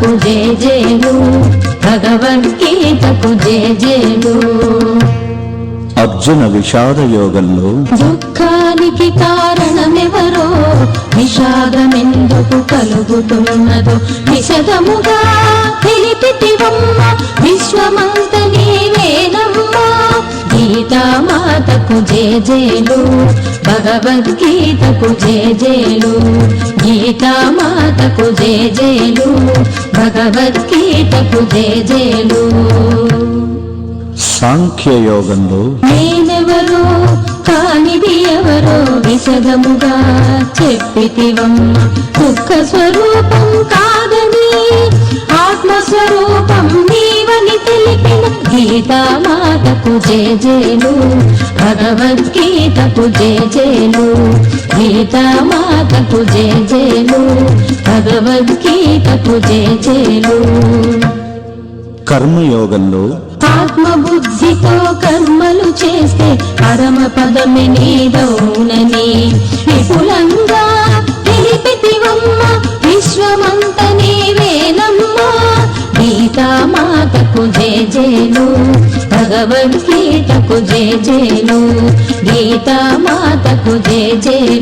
మాతకు జయ జయలు భగవద్గీతకు జయ జయలు అర్జున విషాద యోగంలో దుఃఖానికి కారణమెవరో విషాదమెందుకు కలుగుతున్నదో విషదముగా తెలిపితివమ్మ విశ్వమంత గీతామాతకు జయ జయలు భగవద్గీతకు జయ జయలు గీతామాతకు జయ జయలు భగవద్గీతకు జయ జయలు సాంఖ్య యోగంలో నేనెవరో కానిది ఎవరో విశదముగా చెప్పితివమ్మ దుఃఖ స్వరూపం గీతామాతకు జయ జయలు భగవద్గీతకు జయ జయలు గీతామాతకు జయ జయలు భగవద్గీతకు జయ జయలు కర్మయోగంలో ఆత్మబుద్ధితో కర్మలు చేస్తే పరమ పదమి నీదౌనని విపులంగా తెలిపితివమ్మ విశ్వమంత జయ జయలు భగవద్గీతకు జయ జయలు గీతామాతకు జయ జయలు